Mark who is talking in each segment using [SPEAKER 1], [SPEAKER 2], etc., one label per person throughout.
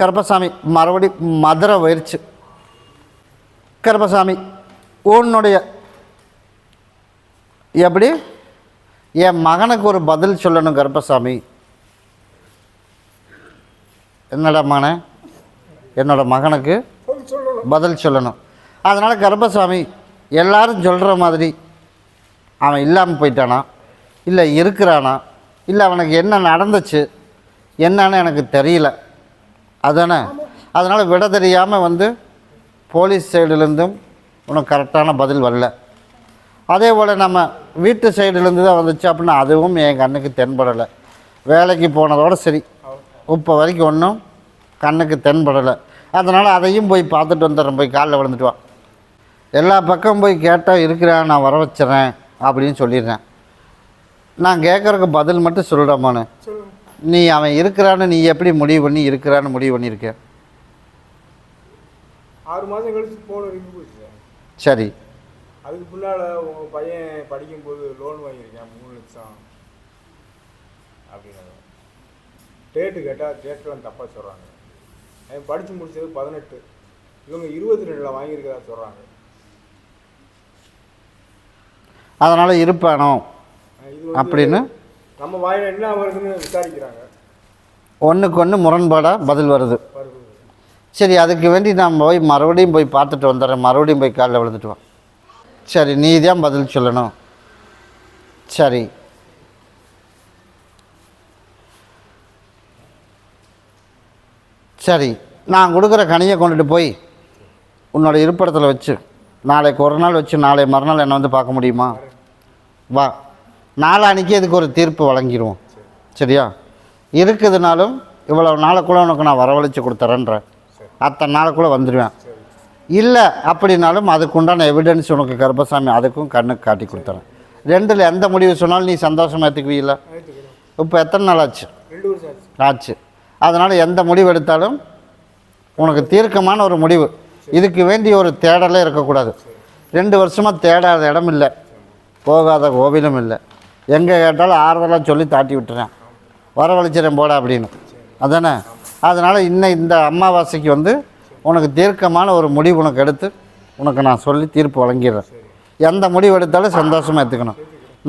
[SPEAKER 1] கருப்பசாமி மறுபடி மதுரை வயிற்று கருப்பசாமி உன்னுடைய எப்படி? என் மகனுக்கு ஒரு பதில் சொல்லணும் கருப்பசாமி. என்னடா மகனே? என்னோட மகனுக்கு பதில் சொல்லணும். அதனால் கருப்பசாமி எல்லாரும் சொல்கிற மாதிரி அவன் இல்லாமல் போயிட்டானா? இல்லை இருக்கிறானா? இல்லை அவனுக்கு என்ன நடந்துச்சு? என்னன்னு எனக்கு தெரியல. அதானே அதனால் விட தெரியாமல் வந்து போலீஸ் சைடுலேருந்தும் உனக்கு கரெக்டான பதில் வரல. அதே போல் நம்ம வீட்டு சைடுலேருந்து தான் வந்துச்சு அப்படின்னா அதுவும் என் கண்ணுக்கு தென்படலை. வேலைக்கு போனதோட சரி. இப்போ வரைக்கும் ஒன்றும் கண்ணுக்கு தென்படலை. அதனால் அதையும் போய் பார்த்துட்டு வந்துடுறேன். போய் காலில் விழுந்துட்டுவான் எல்லா பக்கம் போய் கேட்டால் இருக்கிறேன் நான் வர வச்சுறேன் அப்படின்னு சொல்லிடுறேன். நான் கேட்குறக்கு பதில் மட்டும் சொல்லிடமானு நீ அவன் இருக்கிறான்னு நீ எப்படி முடிவு பண்ணி இருக்கிறான்னு முடிவு பண்ணியிருக்க?
[SPEAKER 2] ஆறு மாதம் கழிச்சு போன இருக்கு போச்சு சார். அதுக்கு பின்னால் உங்கள் பையன் படிக்கும்போது லோன் வாங்கியிருக்கேன் மூணு லட்சம். அப்படின்னாங்க டேட்டு கேட்டால் டேட்டெலாம் தப்பாக சொல்கிறாங்க அவன் படித்து முடிச்சது பதினெட்டு. இவங்க இருபத்தி ரெண்டில் வாங்கியிருக்கதா சொல்கிறாங்க
[SPEAKER 1] அதனால் இருப்பானோ? அப்படின்னு
[SPEAKER 2] நம்ம வாயில் என்ன வருதுன்னு விசாரிக்கிறாங்க.
[SPEAKER 1] ஒன்றுக்கு ஒன்று முரண்பாடாக பதில் வருது. சரி அதுக்கு வேண்டி நான் போய் மறுபடியும் போய் பார்த்துட்டு வந்துடுறேன். மறுபடியும் போய் காலில் விழுந்துட்டு வா. சரி நீ தான் பதில் சொல்லணும். சரி. சரி நான் கொடுக்குற கனியை கொண்டுட்டு போய் உன்னோட இருப்பிடத்தில் வச்சு நாளைக்கு ஒரு நாள் வச்சு நாளை மறுநாள் என்னை வந்து பார்க்க முடியுமா? வா. நாளானிக்கு இதுக்கு ஒரு தீர்ப்பு வழங்கிடுவோம். சரியா? இருக்குதுனாலும் இவ்வளோ நாளுக்குள்ளே உனக்கு நான் வரவழைச்சி கொடுத்துறேன்றேன் அத்தனை நாளுக்குள்ளே வந்துடுவேன். இல்லை அப்படின்னாலும் அதுக்குண்டான எவிடன்ஸ் உனக்கு கருப்பசாமி அதுக்கும் கண்ணுக்கு காட்டி கொடுத்துறேன். ரெண்டில் எந்த முடிவு சொன்னாலும் நீ சந்தோஷமாக ஏற்றுக்குவீல்ல இப்போ எத்தனை நாள் ஆச்சு?
[SPEAKER 2] ஆச்சு.
[SPEAKER 1] ஆச்சு அதனால் எந்த முடிவு எடுத்தாலும் உனக்கு தீர்க்கமான ஒரு முடிவு. இதுக்கு வேண்டிய ஒரு தேடலே இருக்கக்கூடாது. ரெண்டு வருஷமாக தேடாத இடம் இல்லை. போகாத கோவிலும் இல்லை. எங்கே கேட்டாலும் ஆறுதலாக சொல்லி தாட்டி விட்டுறேன். வரவழைச்சிடறேன் போடா அப்படின்னு. அதானே? அதனால் இன்னும் இந்த அமாவாசைக்கு வந்து உனக்கு தீர்க்கமான ஒரு முடிவு உனக்கு எடுத்து உனக்கு நான் சொல்லி தீர்ப்பு வழங்கிடுறேன். எந்த முடிவு எடுத்தாலும் சந்தோஷமாக எடுத்துக்கணும்.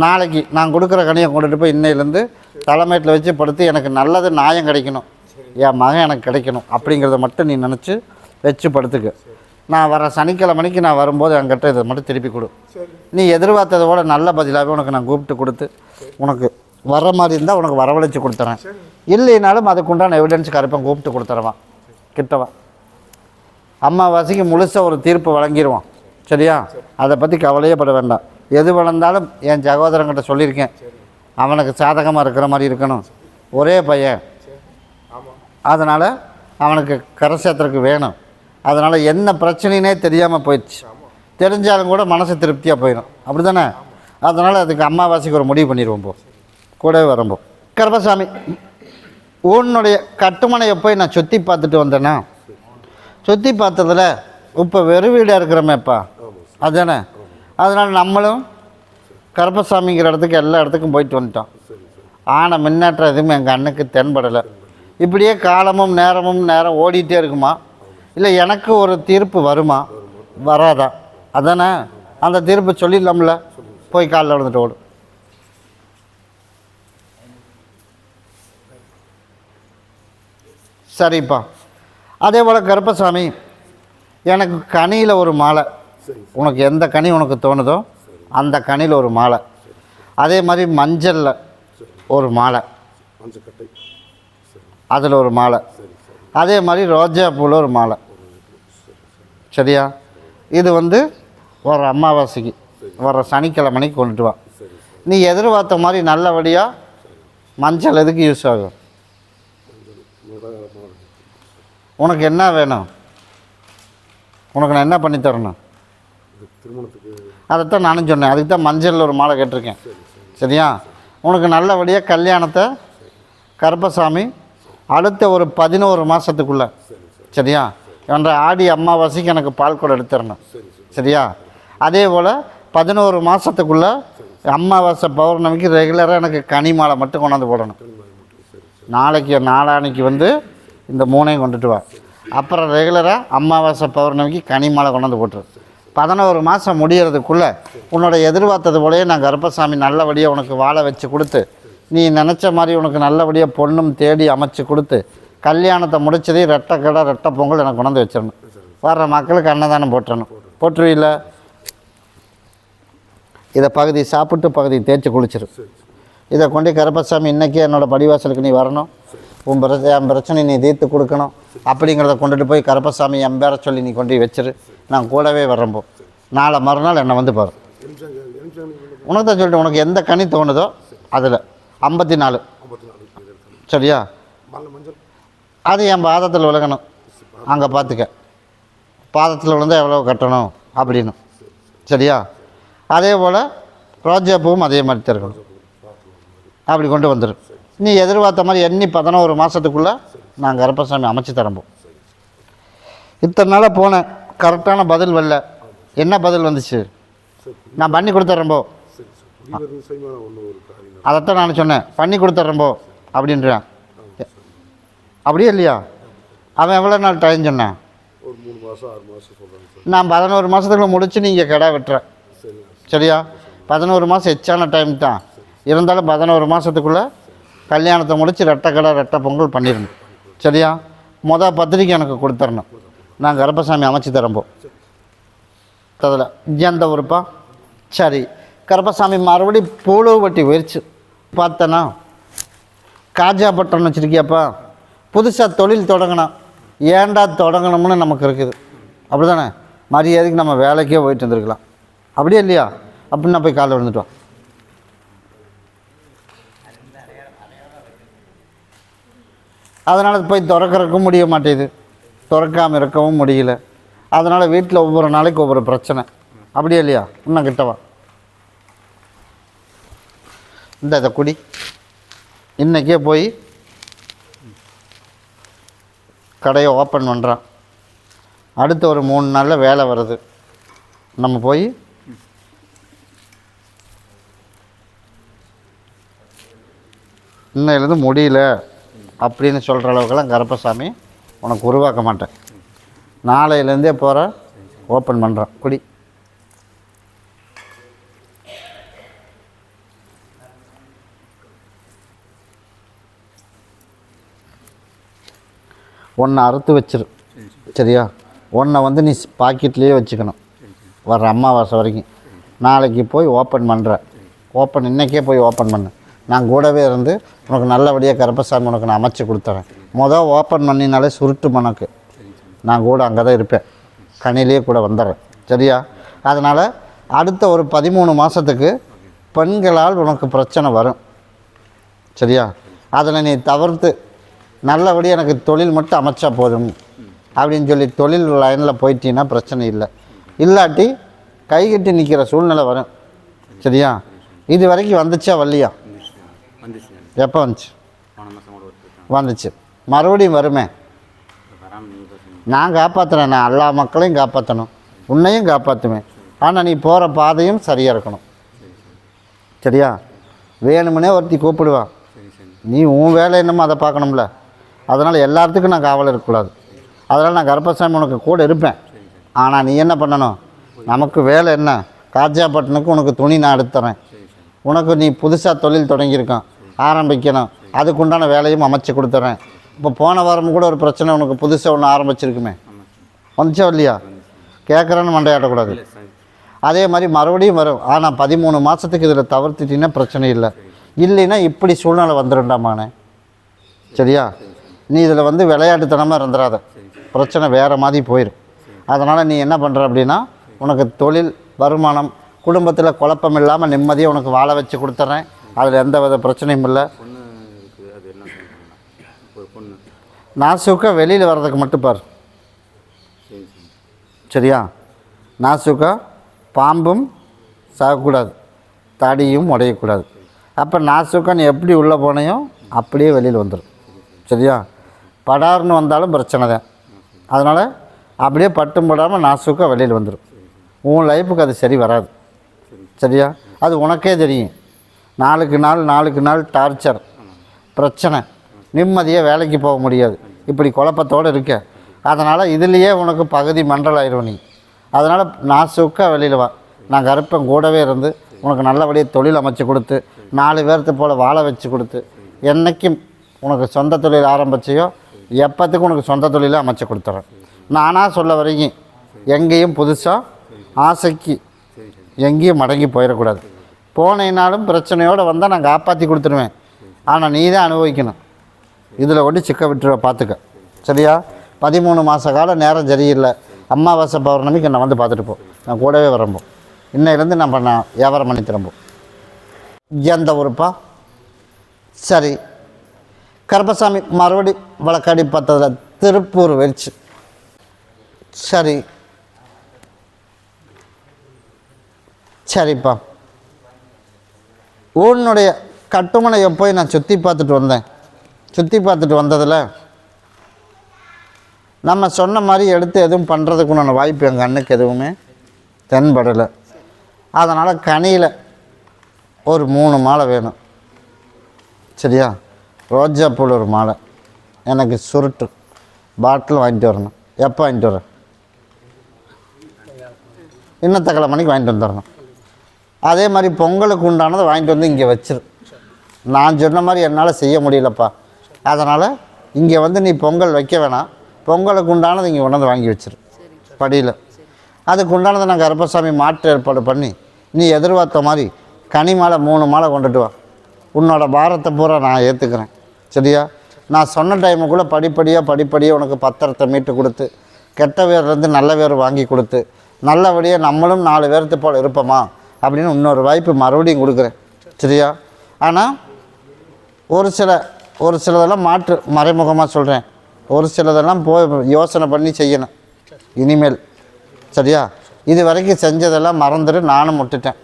[SPEAKER 1] நாளைக்கு நான் கொடுக்குற கனியை கொண்டுட்டு போய் இன்னையிலேருந்து தலைமையில் வச்சு படுத்து எனக்கு நல்லது நியாயம் கிடைக்கணும். என் மகன் எனக்கு கிடைக்கணும் அப்படிங்கிறத மட்டும் நீ நினச்சி வச்சு படுத்துக்க. நான் வர சனிக்கிழமைக்கு நான் வரும்போது என்கிட்ட இதை மட்டும் திருப்பி கொடு. நீ எதிர்பார்த்ததை விட நல்ல பதிலாகவே உனக்கு நான் கூப்பிட்டு கொடுத்து உனக்கு வர்ற மாதிரி இருந்தால் உனக்கு வரவழைச்சு கொடுத்துறேன். இல்லைனாலும் அதுக்குண்டான எவிடன்ஸ் கருப்பன் கூப்பிட்டு கொடுத்துறவான் கிட்டவா. அம்மாவாசைக்கு முழுசாக ஒரு தீர்ப்பு வழங்கிடுவான் சரியா? அதை பற்றி கவலையே பட வேண்டாம். எது வளர்ந்தாலும் என் சகோதரங்கிட்ட சொல்லியிருக்கேன். அவனுக்கு சாதகமாக இருக்கிற மாதிரி இருக்கணும். ஒரே பையன். அதனால் அவனுக்கு கரை சேர்த்துறதுக்கு வேணும். அதனால் என்ன பிரச்சனைனே தெரியாமல் போயிடுச்சு. தெரிஞ்சாலும் கூட மனசு திருப்தியாக போயிடும் அப்படி தானே அதனால் அதுக்கு அமாவாசைக்கு ஒரு முடிவு பண்ணிடுவோம் போ. கூடவே வரம்போ கருப்பசாமி உன்னுடைய கட்டுமனையை போய் நான் சுற்றி பார்த்துட்டு வந்தேன்னா? சுற்றி பார்த்ததில் இப்போ வெறும் வீடாக இருக்கிறோமேப்பா அதுதானே? அதனால் நம்மளும் கருப்பசாமிங்கிற இடத்துக்கு எல்லா இடத்துக்கும் போயிட்டு வந்துட்டோம். ஆன முன்னேற்றம் எதுவும் எங்கள் அண்ணுக்கு தென்படலை. இப்படியே காலமும் நேரமும் நேரம் ஓடிட்டே இருக்குமா? இல்லை எனக்கு ஒரு தீர்ப்பு வருமா? வராதா? அதானே? அந்த தீர்ப்பு சொல்லிடலாம்ல. போய் காலில் விழுந்துட்டு ஓடு. சரிப்பா. அதே போல் கருப்பசாமி எனக்கு கனியில் ஒரு மாலை. உனக்கு எந்த கனி உனக்கு தோணுதோ அந்த கனியில் ஒரு மாலை. அதே மாதிரி மஞ்சளில் ஒரு மாலை. அதில் ஒரு மாலை. அதே மாதிரி ரோஜா பூவில் ஒரு மாலை. சரியா? இது வந்து வர அமாவாசைக்கு வர சனிக்கிழமைக்கு கொண்டுட்டு வா. நீ எதிர்பார்த்த மாதிரி நல்லபடியாக மஞ்சள் எதுக்கு யூஸ் ஆகும்? உனக்கு என்ன வேணும்? உனக்கு நான் என்ன பண்ணி தரணும்? அதைத்தான் நானும் சொன்னேன். அதுக்கு தான் மஞ்சளில் ஒரு மாலை கேட்டிருக்கேன். சரியா? உனக்கு நல்லபடியாக கல்யாணத்தை கருப்பசாமி அடுத்த ஒரு பதினோரு மாதத்துக்குள்ளே சரியா? என்ற ஆடி அமாவாசைக்கு எனக்கு பால் கூட எடுத்துடணும். சரியா? அதே போல் பதினோரு மாதத்துக்குள்ளே அமாவாசை பௌர்ணமிக்கு ரெகுலராக எனக்கு கனி மாலை மட்டும் கொண்டாந்து போடணும். நாளைக்கு நாளான்னைக்கு வந்து இந்த மூணையும் கொண்டுட்டு வா. அப்புறம் ரெகுலராக அமாவாசை பௌர்ணமிக்கு கனி மாலை கொண்டாந்து போட்டுரு. பதினோரு மாதம் முடியறதுக்குள்ளே உன்னோட எதிர்பார்த்தது போலயே நான் கருப்பசாமி நல்லபடியாக உனக்கு வாழ வச்சு கொடுத்து நீ நினச்ச மாதிரி உனக்கு நல்லபடியாக பொண்ணும் தேடி அமைச்சு கொடுத்து கல்யாணத்தை முடிச்சதே ரெட்டை கடை ரெட்டை பொங்கல் எனக்கு கொண்டாந்து வச்சிடணும். வர்ற மக்களுக்கு அன்னதானம் போட்டணும் போட்டுருவில்ல? இதை பகுதி சாப்பிட்டு பகுதி தேய்ச்சி குளிச்சிரு இதை கொண்டு கருப்பசாமி இன்றைக்கே என்னோட படிவாசலுக்கு நீ வரணும். உன் பிரச்சனை என் பிரச்சனை நீ தீர்த்து கொடுக்கணும். அப்படிங்கிறத கொண்டுட்டு போய் கருப்பசாமி என் பேரை சொல்லி நீ கொண்டு வச்சிரு. நான் கூடவே வரம்போ நாளை மறுநாள் என்னை வந்து பாரு. உனக்கு தான் சொல்லிட்டு உனக்கு எந்த கனி தோணுதோ அதில். ஐம்பத்தி நாலு. சரியா? அது என் பாதத்தில் விலகணும் அங்கே பார்த்துக்க பாதத்தில் விழுந்தால் எவ்வளோ கட்டணும்? அப்படின்னு. சரியா? அதே போல் ரோஜா பூவும் அதே மாதிரி திறக்கணும் அப்படி கொண்டு வந்துடும் நீ எதிர்பார்த்த மாதிரி எண்ணி பதினோரு மாதத்துக்குள்ளே நான் கருப்பசாமி அமைச்சு தரம்போம் இத்தனை நாளாக போனேன். கரெக்டான பதில் வரல. என்ன பதில் வந்துச்சு? நான் பண்ணி கொடுத்துட்றேன்போ அதைத்தான் நான் சொன்னேன். பண்ணி கொடுத்துட்றேன்போ அப்படின்றான். அப்படியே இல்லையா? அவன் எவ்வளோ நாள் டைம் சொன்னேன்
[SPEAKER 3] ஒரு மூணு மாதம் ஆறு மாதம் சொல்கிறாங்க சார்.
[SPEAKER 1] நான் பதினோரு மாதத்துக்குள்ள முடிச்சு நீங்கள் கடை வெட்டுறேன் சரியா? பதினோரு மாதம் எச்சான டைம் தான். இருந்தாலும் பதினோரு மாதத்துக்குள்ளே கல்யாணத்தை முடித்து ரெட்டை கடை ரெட்டை பொங்கல் பண்ணிடணும். சரியா? மொதல் பத்திரிக்கை எனக்கு கொடுத்துடணும். நான் கருப்பசாமி அமைச்சு தரம்போ அதில் எந்த ஊருப்பா? சரி. கருப்பசாமி மறுபடி பூலவு வட்டி போயிடுச்சு பார்த்தனா? காஜா பட்டன் வச்சுருக்கியாப்பா? புதுசாக தொழில் தொடங்கணும். ஏன்டா தொடங்கணும்னு நமக்கு இருக்குது. அப்படி தானே மரியாதைக்கு நம்ம வேலைக்கே போயிட்டு வந்துருக்கலாம் அப்படியே இல்லையா? அப்படின்னு போய் காலை விழுந்துட்டோம் அதனால் போய் திறக்கறக்கும் முடிய மாட்டேது திறக்காமல் இருக்கவும் முடியல. அதனால் வீட்டில் ஒவ்வொரு நாளைக்கு ஒவ்வொரு பிரச்சனை. அப்படியே இல்லையா? இன்னும் கிட்டவா இந்த இதை குடி. இன்றைக்கே போய் கடையை ஓப்பன் பண்ணுறான் அடுத்த ஒரு மூணு நாளில் வேலை வருது. நம்ம போய் இன்னையிலேருந்து முடியல அப்படின்னு சொல்கிற அளவுக்கெல்லாம் கருப்பசாமி உனக்கு உருவாக்க மாட்டேன். நாளையிலேருந்தே போகிற ஓப்பன் பண்ணுறான் குடி. ஒன்றை அறுத்து வச்சிரு. சரியா? ஒன்றை வந்து நீ பாக்கெட்லேயே வச்சுக்கணும். வர்ற அம்மாவாசை வரைக்கும். நாளைக்கு போய் ஓப்பன் பண்ணுற ஓப்பன் இன்றைக்கே போய் ஓப்பன் பண்ணு. நான் கூடவே இருந்து உனக்கு நல்லபடியாக கருப்பசாமி உனக்கு நான் அமைச்சு கொடுத்துறேன். மொதல் ஓப்பன் பண்ணினாலே சுருட்டு மனக்கு நான் கூட அங்கே தான் இருப்பேன். கணிலேயே கூட வந்துடுறேன் சரியா? அதனால் அடுத்த ஒரு பதிமூணு மாதத்துக்கு பெண்களால் உனக்கு பிரச்சனை வரும். சரியா? அதில் நீ தவிர்த்து நல்லபடி எனக்கு தொழில் மட்டும் அமைச்சா போதும். அப்படின்னு சொல்லி தொழில் லைனில் போயிட்டீங்கன்னா பிரச்சனை இல்லை. இல்லாட்டி கைகட்டி நிற்கிற சூழ்நிலை வரும். சரியா? இது வரைக்கும் வந்துச்சா வரலையா? எப்போ வந்துச்சு? வந்துச்சு. மறுபடியும் வருமே? நான் காப்பாற்றுறேன் நான் எல்லா மக்களையும் காப்பாற்றணும் உன்னையும் காப்பாற்றுவேன் ஆனால் நீ போகிற பாதையும் சரியாக இருக்கணும். சரியா? வேணுமுனே ஒருத்தி கூப்பிடுவா.
[SPEAKER 4] சரி சரி.
[SPEAKER 1] நீ உன் வேலை என்னமோ அதை பார்க்கணும்ல. அதனால் எல்லாத்துக்கும் நான் காவல் இருக்கக்கூடாது. அதனால் நான் கருப்பசாமி உனக்கு கூட இருப்பேன். ஆனால் நீ என்ன பண்ணணும்? நமக்கு வேலை என்ன? காஜாப்பட்டினுக்கு உனக்கு துணி நான் எடுத்துறேன் உனக்கு நீ புதுசாக தொழில் தொடங்கியிருக்கான். ஆரம்பிக்கணும். அதுக்குண்டான வேலையும் அமைச்சு கொடுத்துட்றேன் இப்போ போன வாரம் கூட ஒரு பிரச்சனை உனக்கு புதுசாக ஒன்று ஆரம்பிச்சிருக்குமே. வந்துச்சா இல்லையா? கேட்குறேன்னு
[SPEAKER 4] மண்டையாடக்கூடாது
[SPEAKER 1] அதே மாதிரி மறுபடியும் வரும். ஆனால் பதிமூணு மாதத்துக்கு இதில் தவிர்த்துட்டீங்கன்னா பிரச்சனை இல்லை. இல்லைன்னா இப்படி சூழ்நிலை வந்துடும்டாமானே சரியா? நீ இதில் வந்து விளையாட்டுத்தனமாக இருந்துடாத பிரச்சனை வேறு மாதிரி போயிடும் அதனால் நீ என்ன பண்ணுற அப்படின்னா உனக்கு தொழில் வருமானம் குடும்பத்தில் குழப்பம் இல்லாமல் நிம்மதியாக உனக்கு வாழ வச்சு கொடுத்துட்றேன் அதில் எந்த வித பிரச்சனையும் இல்லை. நாசுக்கா வெளியில் வர்றதுக்கு மட்டும் பார். சரியா? நாசுக்கா பாம்பும் சாகக்கூடாது. தடியும் உடையக்கூடாது. அப்போ நாசுக்கா நீ எப்படி உள்ளே போனையோ அப்படியே வெளியில் வந்துடும் சரியா? படார்னு வந்தாலும் பிரச்சனை தான். அதனால் அப்படியே பட்டும் படாமல் நாசுக்கா வெளியில் வந்துடும் உன் லைஃபுக்கு அது சரி வராது. சரியா? அது உனக்கே தெரியும். நாளுக்கு நாள் நாளுக்கு நாள் டார்ச்சர் பிரச்சனை. நிம்மதியாக வேலைக்கு போக முடியாது. இப்படி குழப்பத்தோடு இருக்க. அதனால் இதுலேயே உனக்கு பகுதி மண்டலாயிரும் நீ. அதனால் நான் வெளியில் வா. நான் கருப்பன் கூடவே இருந்து உனக்கு நல்லபடியாக தொழில் அமைச்சு கொடுத்து நாலு பேர்த்து போல் வாழ வச்சு கொடுத்து என்றைக்கும் உனக்கு சொந்த தொழில் ஆரம்பிச்சியோ எப்போத்துக்கு உனக்கு சொந்த தொழிலை அமைச்சு கொடுத்துறேன். நானாக சொல்ல வரைக்கும் எங்கேயும் புதுசாக ஆசைக்கு எங்கேயும் மடங்கி போயிடக்கூடாது. போனேனாலும் பிரச்சனையோடு வந்தால் நான் காப்பாற்றி கொடுத்துருவேன். ஆனால் நீ தான் அனுபவிக்கணும். இதில் கொண்டு சிக்க விட்டுருவ பார்த்துக்க சரியா? பதிமூணு மாத காலம் நேரம் சரியில்லை. அமாவாசை பௌர்ணமிக்கு என்னை வந்து பார்த்துட்டு போ. நான் கூடவே வரம்போம் இன்னையிலேருந்து நம்ம நான் வியாபாரம் பண்ணி திரும்போம் எந்த ஊருப்பா? சரி. கருப்பசாமி மறுபடி வழக்காடி பார்த்ததில் திருப்பூர் வெடிச்சு சரி. சரிப்பா. ஊனுடைய கட்டுமனையை போய் நான் சுற்றி பார்த்துட்டு வந்தேன்? சுற்றி பார்த்துட்டு வந்ததில் நம்ம சொன்ன மாதிரி எடுத்து எதுவும் பண்ணுறதுக்குண்டான வாய்ப்பு எங்கள் அண்ணுக்கு எதுவுமே தென்படலை. அதனால் கனியில் ஒரு மூணு மாலை வேணும். சரியா? ரோஜா ஒரு மாலை. எனக்கு சுருட்டு. பாட்டில் வாங்கிட்டு வரணும். எப்போ வாங்கிட்டு வரேன் இன்னத்தக்கலை மணிக்கு வாங்கிட்டு வந்துடணும். அதே மாதிரி பொங்கலுக்கு உண்டானதை வாங்கிட்டு வந்து இங்கே வச்சிரு. நான் சொன்ன மாதிரி என்னால் செய்ய முடியலப்பா. அதனால் இங்கே வந்து நீ பொங்கல் வைக்க வேணாம். பொங்கலுக்கு உண்டானது இங்கே கொண்டாந்து வாங்கி வச்சிரு. படியில். அதுக்கு உண்டானதை நான் கருப்பசாமி மாற்று ஏற்பாடு பண்ணி நீ எதிர்பார்த்த மாதிரி கனி மாலை மூணு மாலை கொண்டுட்டு வா. உன்னோட பாரத்தை பூரா நான் ஏற்றுக்கிறேன் சரியா? நான் சொன்ன டைமுக்குள்ளே படிப்படியாக படிப்படியாக உனக்கு பத்திரத்தை மீட்டு கொடுத்து கெட்ட பேர்லேருந்து நல்ல பேர் வாங்கி கொடுத்து நல்லபடியாக நம்மளும் நாலு பேர்த்து போல் இருப்போமா? அப்படின்னு இன்னொரு வாய்ப்பு மறுபடியும் கொடுக்குறேன். சரியா? ஆனால் ஒரு சில ஒரு சிலதெல்லாம் மாற்று மறைமுகமாக சொல்கிறேன் ஒரு சிலதெல்லாம் போய் யோசனை பண்ணி செய்யணும். இனிமேல். சரியா? இது வரைக்கும் செஞ்சதெல்லாம் மறந்துட்டு நானும் விட்டுட்டேன்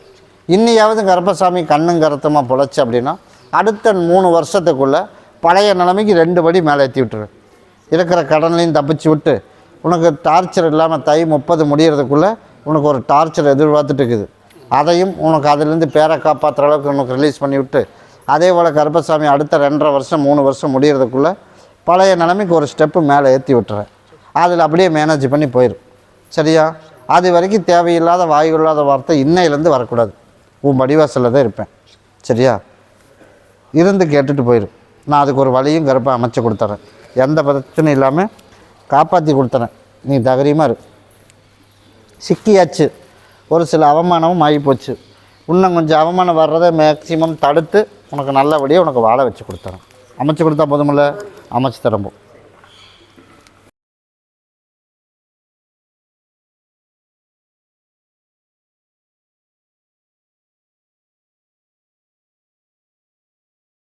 [SPEAKER 1] இன்னையாவது கருப்பசாமி கண்ணும் கருத்தமாக பொழைச்சு அப்படின்னா அடுத்த மூணு வருஷத்துக்குள்ளே பழைய நிலைமைக்கு ரெண்டு படி மேலே ஏற்றி விட்டுரு. இருக்கிற கடன்லையும் தப்பிச்சு விட்டு உனக்கு டார்ச்சர் இல்லாமல் தை முப்பது முடிகிறதுக்குள்ளே உனக்கு ஒரு டார்ச்சர் எதிர்பார்த்துட்டு இருக்குது. அதையும் உனக்கு அதுலேருந்து பேரை காப்பாற்றுற அளவுக்கு உனக்கு ரிலீஸ் பண்ணி விட்டு அதே போல் கருப்பசாமி அடுத்த ரெண்டரை வருஷம் மூணு வருஷம் முடிகிறதுக்குள்ளே பழைய நிலைமைக்கு ஒரு ஸ்டெப்பு மேலே ஏற்றி விட்டுறேன் அதில் அப்படியே மேனேஜ் பண்ணி போயிடும் சரியா? அது வரைக்கும் தேவையில்லாத வாயு இல்லாத வார்த்தை இன்னையிலேருந்து வரக்கூடாது. உன் வடிவாசலில் தான் இருப்பேன். சரியா? இருந்து கேட்டுட்டு போயிடும் நான் அதுக்கு ஒரு வழியும் கருப்பை அமைச்சு கொடுத்துறேன். எந்த பிரச்சனையும் இல்லாமல் காப்பாற்றி கொடுத்துறேன். நீ தைரியமாக இரு. சிக்கியாச்சு. ஒரு சில அவமானமும் ஆகி போச்சு இன்னும் கொஞ்சம் அவமானம் வர்றதை மேக்சிமம் தடுத்து உனக்கு நல்லபடியாக உனக்கு வாழ வச்சு கொடுத்துறேன். அமைச்சு கொடுத்தா போதுமில்ல? அமைச்சு தரம்போம்